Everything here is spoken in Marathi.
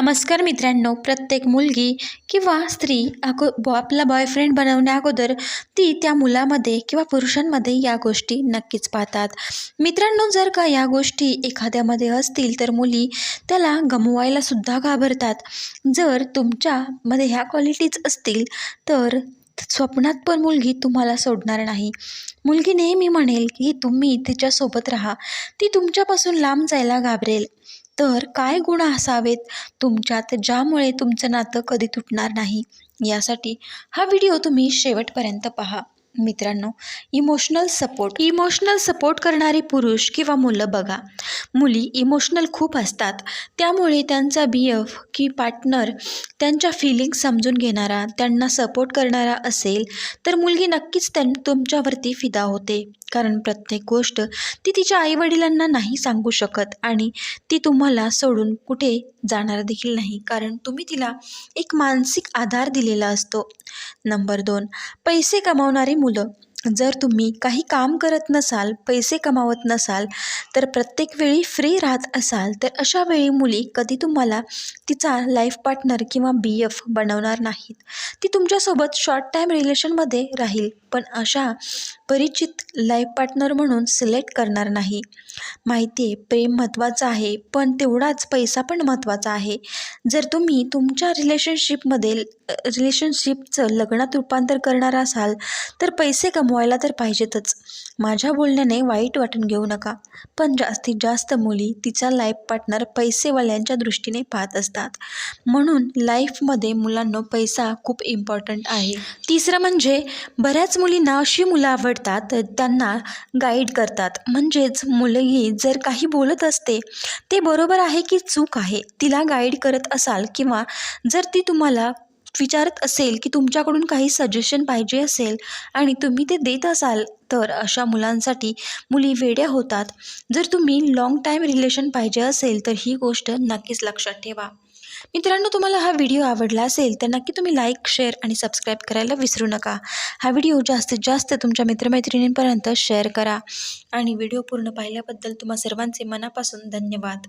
नमस्कार मित्रांनो प्रत्येक मुलगी किंवा स्त्री अगो बॉ आपला बॉयफ्रेंड बनवण्या अगोदर ती त्या मुलामध्ये किंवा पुरुषांमध्ये या गोष्टी नक्कीच पाहतात. मित्रांनो जर का या गोष्टी एखाद्यामध्ये असतील तर मुली त्याला गमवायला सुद्धा घाबरतात. जर तुमच्यामध्ये ह्या क्वालिटीज असतील तर स्वप्नात पण मुलगी तुम्हाला सोडणार नाही. मुलगी नेहमी म्हणेल की तुम्ही तिच्यासोबत राहा. ती तुमच्यापासून लांब जायला घाबरेल. तर काय गुण असावेत? तुमच्यात ज्यामुळे तुमचं नातं कधी तुटणार नाही? यासाठी हा व्हिडिओ तुम्ही शेवटपर्यंत पहा. मित्रांनो इमोशनल सपोर्ट इमोशनल सपोर्ट करणारे पुरुष किंवा मुलं बघा. मुली इमोशनल खूप असतात. त्यामुळे त्यांचा बी एफ की पार्टनर त्यांच्या फिलिंग समजून घेणारा त्यांना सपोर्ट करणारा असेल तर मुलगी नक्कीच त्यां तुमच्यावरती फिदा होते. कारण प्रत्येक गोष्ट ती तिच्या आईवडिलांना नाही सांगू शकत आणि ती तुम्हाला सोडून कुठे जाणार देखील नाही. कारण तुम्ही तिला एक मानसिक आधार दिलेला असतो. नंबर दोन पैसे कमावणारी मुलं मुलं जर तुम्ही काही काम करत नसाल पैसे कमावत नसाल तर प्रत्येक वेळी फ्री राहत असाल तर अशा वेळी मुली कधी तुम्हाला तिचा लाईफ पार्टनर किंवा बी एफ बनवणार नाहीत. ती तुमच्यासोबत शॉर्ट टाईम रिलेशनमध्ये राहील पण अशा परिचित लाईफ पार्टनर म्हणून सिलेक्ट करणार नाही. माहिती आहे प्रेम महत्त्वाचं आहे पण तेवढाच पैसा पण महत्त्वाचा आहे. जर तुम्ही तुमच्या रिलेशनशिपमध्ये रिलेशनशिपचं लग्नात रूपांतर करणार असाल तर पैसे कमवायला तर पाहिजेतच. माझ्या बोलण्याने वाईट वाटून घेऊ नका. पण जास्तीत जास्त मुली तिचा लाईफ पार्टनर पैसेवाल्यांच्या दृष्टीने पाहत असतात. म्हणून लाईफमध्ये मुलांना पैसा खूप इम्पॉर्टंट आहे. तिसरं म्हणजे बऱ्याच मुलींना अशी मुलं आवडतात त्यांना गाईड करतात. म्हणजेच मुलगी जर काही बोलत असते ते बरोबर आहे की चूक आहे तिला गाईड करत असाल किंवा जर ती तुम्हाला विचारत असेल की तुमच्याकडून काही सजेशन पाहिजे असेल आणि तुम्ही ते देत असाल तर अशा मुलांसाठी मुली वेड्या होतात. जर तुम्ही लाँग टाईम रिलेशन पाहिजे असेल तर ही गोष्ट नक्कीच लक्षात ठेवा. मित्रांनो तुम्हाला हा व्हिडिओ आवडला असेल तर नक्की तुम्ही लाईक शेअर आणि सबस्क्राईब करायला विसरू नका. हा व्हिडिओ जास्तीत जास्त तुमच्या मित्रमैत्रिणींपर्यंत शेअर करा. आणि व्हिडिओ पूर्ण पाहिल्याबद्दल तुम्हा सर्वांचे मनापासून धन्यवाद.